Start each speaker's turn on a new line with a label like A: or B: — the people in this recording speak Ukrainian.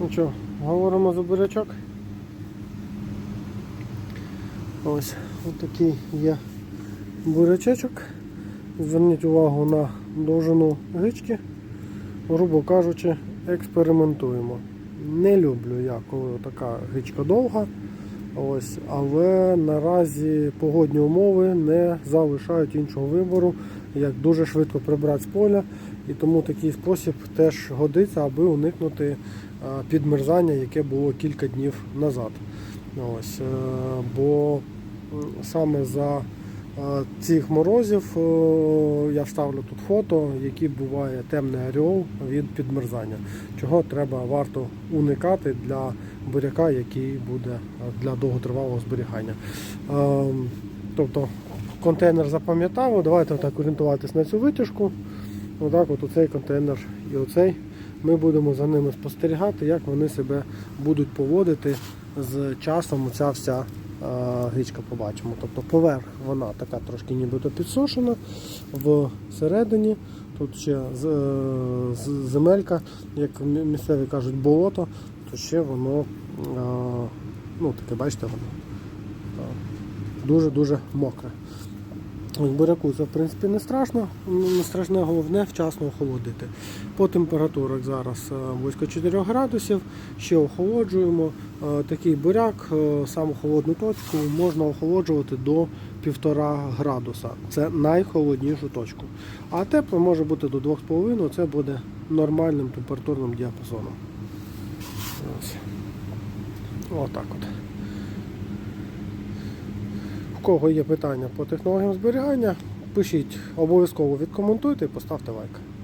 A: Ну що, говоримо за бурячок. Ось такий є бурячечок. Зверніть увагу на довжину гички. Грубо кажучи, експериментуємо. Не люблю я, коли така гичка довга. Ось, але наразі погодні умови не залишають іншого вибору, як дуже швидко прибрати з поля. І тому такий спосіб теж годиться, аби уникнути е, підмерзання, яке було кілька днів назад. Ось, е, бо саме за е, цих морозів я вставлю тут фото, який буває темний оріол від підмерзання. Чого треба варто уникати для буряка, який буде е, для довготривалого зберігання. Е, Тобто контейнер запам'ятав, давайте так орієнтуватись на цю витяжку. Отак от оцей контейнер і оцей. Ми будемо за ними спостерігати, як вони себе будуть поводити з часом. Оця вся е, побачимо. Тобто поверх вона така трошки нібито підсушена, всередині тут ще е, земелька, як місцеві кажуть, болото, то ще воно ну, таке, бачите, воно дуже-дуже мокре. Буряку це в принципі не страшно, ну, не страшне, головне вчасно охолодити. По температурах зараз е, близько 4 градусів, ще охолоджуємо. Е, Такий буряк, е, саму холодну точку можна охолоджувати до 1,5 градуса. Це найхолоднішу точку. А тепло може бути до 2,5, це буде нормальним температурним діапазоном. Отак от. У кого є питання по технологіям зберігання, пишіть обов'язково відкоментуйте і поставте лайк.